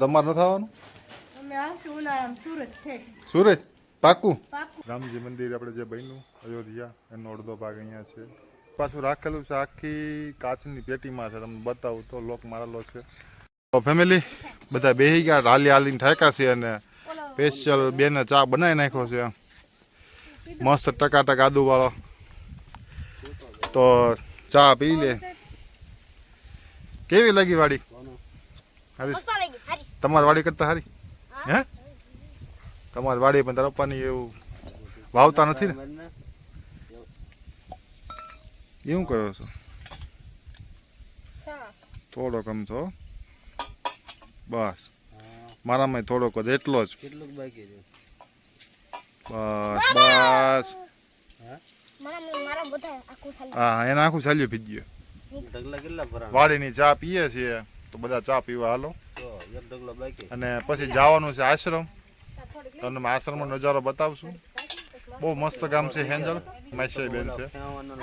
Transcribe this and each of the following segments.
તમારે નથી આવવાનું સુરત પાકું? રામજી મંદિર આપણે જે બન્યું અયોધ્યા એનો અડધો ભાગ અહીંયા છે. પાછું રાખેલું છે આખી કાચની પેટીમાં છે તમને બતાવું તો લોક મારેલો છે. તો ફેમિલી બધા બેસી ગયા હાલી હાલીને થાક્યા છે અને સ્પેશિયલ બેને ચા બનાવી નાખ્યો છે. મસ્ત ટકાટક આદુવાળો. તો ચા પી લે. કેવી લાગી વાડી? હારી. તમારી વાડી કરતા સારી? હે? તમારી વાડી પણ તારા પપ્પાની એવું વાવતા નથી ને? એવું કરો છો? થોડોક આમ તો બસ. મારામાં થોડોક જ એટલો જ. કેટલુંક બાકી છે? બસ બસ. મારા મારા બધા આખું સાલ હા એને આખું ચાલ્યું પી ગયું વાડીની ચા પીએ છીએ. તો બધા ચા પીવા હાલો. અને પછી જવાનું છે આશ્રમ. તમને આશ્રમનો નજારો બતાવશું. બહુ મસ્ત ગામ છે હેન્જલ. માસી બેન છે.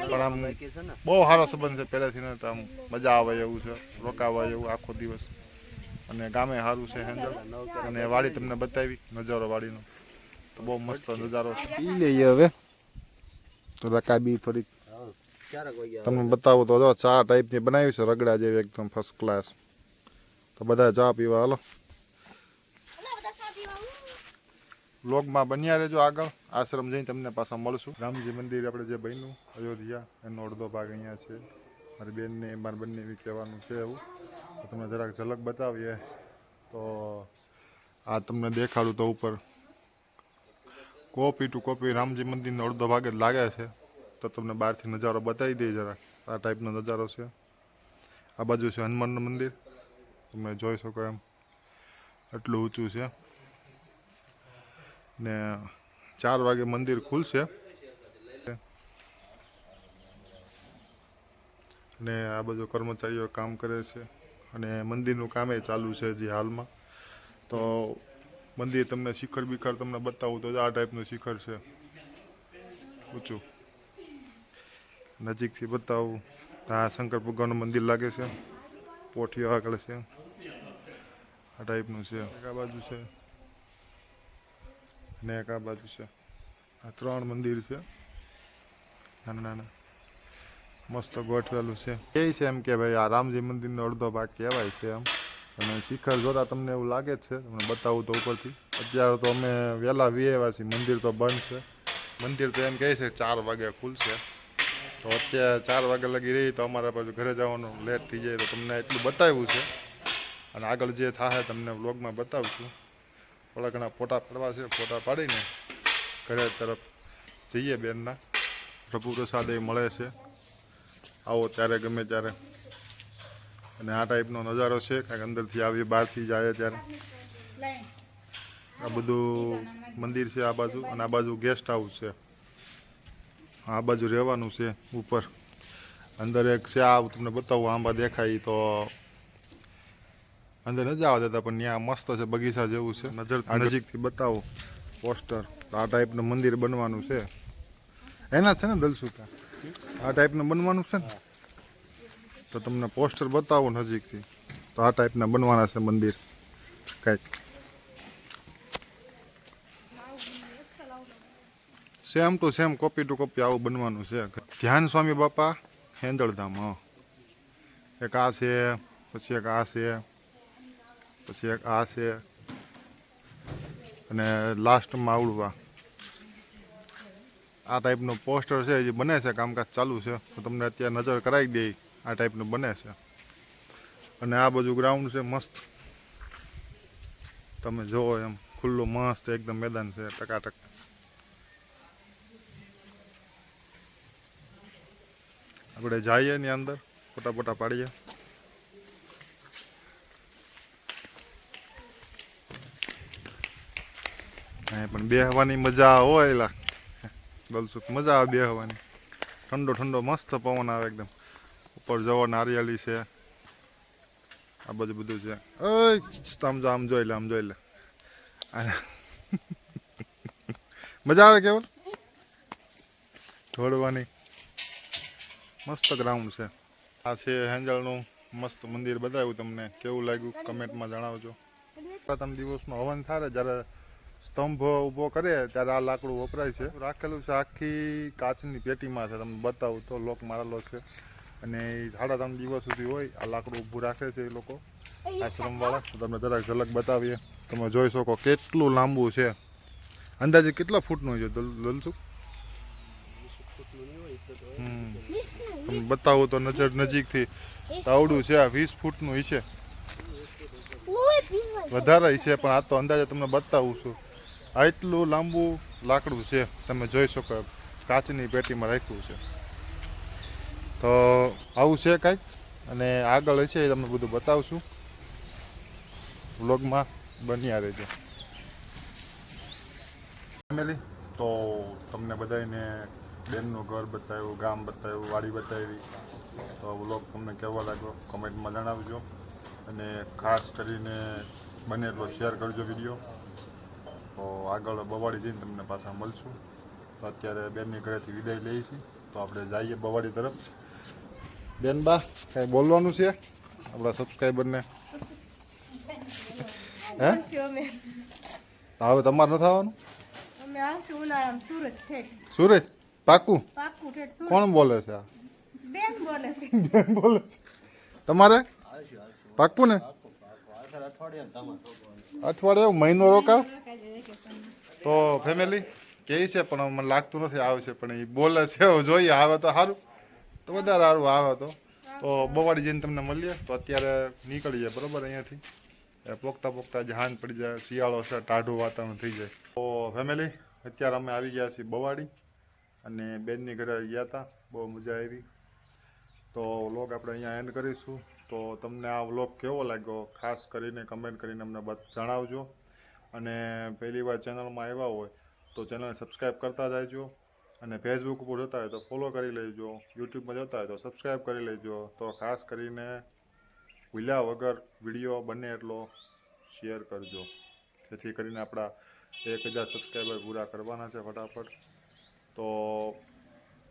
પણ આમ બાકી છે ને બહુ સારો સંબંધ છે. પહેલાંથી ને આમ મજા આવે એવું છે. રોકાવા એવું આખો દિવસ. અને ગામે સારું છે હેન્જલ. અને વાડી તમને બતાવી નજારો વાડીનો. તો બહુ મસ્ત નજારો છે. પી લઈએ હવે. તો રકાબી થોડીક. તમને બતાવું તો જો ચા ટાઈપની બનાવી છે. રગડા જેવી એકદમ ફર્સ્ટ ક્લાસ તો બધા ચા પીવા હાલો. વ્લોગમાં બન્યા રહેજો આગળ. આશ્રમ જઈને તમને પાછા મળશું. રામજી મંદિર આપણે જે બન્યું અયોધ્યા એનો અડધો ભાગ અહીંયા છે. મારી બેનને મારા બંને એવી કહેવાનું છે એવું. તો તમને જરાક ઝલક બતાવીએ. તો આ તમને દેખાડું તો ઉપર. કોપી ટુ કોપી રામજી મંદિરનો અડધો ભાગ જ લાગે છે. તો તમને બહારથી નજારો બતાવી દઈએ જરાક. આ ટાઈપનો નજારો છે. આ બાજુ છે હનુમાનનું મંદિર. તમે જોઈ શકો એમ. એટલું ઊંચું છે. ને ચાર વાગે મંદિર ખુલશે. ને આ બધો કર્મચારીઓ કામ કરે છે. અને મંદિરનું કામ એ ચાલુ છે જે હાલમાં. તો મંદિર તમને શિખર બિખર તમને બતાવું તો આ ટાઈપનું શિખર છે. ઊંચું. નજીકથી બતાવું. આ શંકર ભગવાનનું મંદિર લાગે છે. પોઠીઓ આગળ છે. આ ટાઈપનું છે. એક આ બાજુ છે. ને એક આ બાજુ છે. આ ત્રણ મંદિર છે. નાના નાના. મસ્ત ગોઠવેલું છે. એ છે એમ કે ભાઈ આ રામજી મંદિરનો અડધો ભાગ કહેવાય છે એમ. અને શિખર જોતા તમને એવું લાગે જ છે. તમને બતાવું તો ઉપરથી. અત્યારે તો અમે વહેલા વીએવા છીએ મંદિર તો બંધ છે. મંદિર તો એમ કહે છે ચાર વાગે ખુલશે. તો અત્યારે ચાર વાગે લગી રહી તો અમારા પાછું ઘરે જવાનું લેટ થઈ જાય તો તમને એટલું બતાવ્યું છે. અને આગળ જે થાય તમને વ્લોગમાં બતાવશું. થોડા ઘણા ફોટા પાડવા છે. ફોટા પાડીને ઘરે તરફ જઈએ બેનના. પ્રભુ પ્રસાદ એ મળે છે. આવો ત્યારે ગમે ત્યારે. અને આ ટાઈપનો નજારો છે. કાંઈક અંદરથી આવી, બહારથી જાય ત્યારે. આ બધું મંદિર છે આ બાજુ. અને આ બાજુ ગેસ્ટ હાઉસ છે. આ બાજુ રહેવાનું છે ઉપર. અંદર એક છે, આ તમને બતાવું, આંબા દેખાય તો અંદર નથી જવા દેતા પણ ત્યાં મસ્ત છે બગીચા જેવું છે. નજર નજીકથી બતાવો પોસ્ટર. આ ટાઈપનું મંદિર બનવાનું છે. એના છે ને દલસુકા? આ ટાઈપનું બનવાનું છે ને? તો તમને પોસ્ટર બતાવો નજીકથી. તો આ ટાઈપના બનવાના છે મંદિર. કંઈક. Same to same copy to copy આવું બનવાનું છે. ધ્યાન સ્વામી બાપા હેંદળધામ હા. એક આ છે પછી એક આ છે. પછી એક આ છે અને લાસ્ટમાં આવડવા. આ ટાઈપનું પોસ્ટર છે, જે બને છે, કામકાજ ચાલુ છે. તો તમને અત્યારે નજર કરાવી દે આ ટાઈપનું બને છે. અને આ બાજુ ગ્રાઉન્ડ છે, મસ્ત. તમે જુઓ એમ, ખુલ્લું મસ્ત એકદમ મેદાન છે, ટકાટક. આપણે જઈએ ની અંદર ફોટા ફોટા પાડીએ. પણ બેહવાની મજા હોય એલા. ગલસુક મજા આવે બેહવાની. ઠંડો ઠંડો મસ્ત પવન આવે એકદમ. ઉપર જવો નારિયેળી છે. આ બધું બધું છે. આમ જો, આમ જોઈ લે આમ જોઈ લે મજા આવે કેવલ દોડવાની. મસ્ત ગ્રાઉન્ડ છે. આ છે હેન્જલનું મસ્ત મંદિર. બતાવ્યું તમને. કેવું લાગ્યું? કમેન્ટમાં જણાવજો. પ્રથમ દિવસનો હવન થાય જ્યારે સ્તંભ ઊભો કરે ત્યારે આ લાકડું વપરાય છે. રાખેલું છે આખી કાચની પેટીમાં છે તમને બતાવું તો લોક મારેલો છે. અને સાડા ત્રણ દિવસ સુધી હોય આ લાકડું ઊભું રાખે છે એ લોકો. આશ્રમવાળા તમને જરાક ઝલક બતાવીએ. તમે જોઈ શકો કેટલું લાંબુ છે. અંદાજે કેટલા ફૂટનું છે? દલ- દલસુખ બતાવું તો નજર નજીકથી. તો આવડું છે આ વીસ ફૂટનું છે. વધારે છે પણ આ તો અંદાજે તમને બતાવું છું. આટલું લાંબુ લાકડું છે, તમે જોઈ શકો કાચની પેટીમાં રાખ્યું છે. તો આવું છે કાંઈક, અને આગળ હશે એ તમને બધું બતાવશું. વ્લોગમાં બન્યા રહેજો. ફેમિલી તો તમને બધાને બેનનું ઘર બતાવ્યું, ગામ બતાવ્યું, વાડી બતાવી. તો વ્લોગ તમને કેવો લાગ્યો કમેન્ટમાં જણાવજો. અને ખાસ કરીને બને એટલો શેર કરજો વીડિયો. તો આગળ બવાડી જઈને તમને પાછા મળશું. તો અત્યારે બેનની ઘરેથી વિદાય લઈએ છીએ. તો આપણે જઈએ બવાડી તરફ. બેન બા કાંઈ બોલવાનું છે? આપણા સબસ્ક્રાઈબરને. હે? હવે તમારે નથી આવવાનું? સુરત પાકું? કોણ બોલે છે આ? બેન બોલે છે. બેન બોલે છે. તમારે? પાકું ને અઠવાડિયા મહિનો રોકાવ? તો ફેમિલી કહે છે, પણ મને લાગતું નથી આવે છે, પણ એ બોલે છે જોઈએ, આવે તો સારું. તો વધારે સારું આવે તો. તો બવાડી જઈને તમને મળીએ. તો અત્યારે નીકળીએ બરોબર, અહીંયાથી. એ પોખતા પોખતા જહાન પડી જાય, શિયાળો છે, ટાઢું વાતાવરણ થઈ જાય. તો ફેમિલી અત્યારે અમે આવી ગયા છીએ બવાડી, અને બેનની ઘરે ગયા હતા બહુ મજા આવી. તો લોક આપણે અહીંયા એન્ડ કરીશું. તો તમને આ વ્લોગ કેવો લાગ્યો? ખાસ કરીને કમેન્ટ કરીને અમને જણાવજો. અને પહેલી વાર ચેનલમાં આવ્યા હોય તો ચેનલને સબસ્ક્રાઈબ કરતા જાયજો. અને ફેસબુક ઉપર જોતા હોય તો ફોલો કરી લેજો. યુટ્યુબમાં જોતા હોય તો સબસ્ક્રાઈબ કરી લેજો. તો ખાસ કરીને ભૂલ્યા વગર વીડિયો બને એટલો શેર કરજો. જેથી કરીને આપણા એક હજાર સબસ્ક્રાઈબર પૂરા કરવાના છે ફટાફટ. તો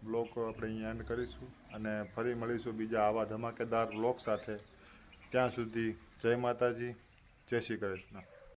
બ્લોગ આપણે અહીંયા એન્ડ કરીશું અને ફરી મળીશું બીજા આવા ધમાકેદાર બ્લોગ સાથે. ત્યાં સુધી જય માતાજી, જય શ્રી કૃષ્ણ.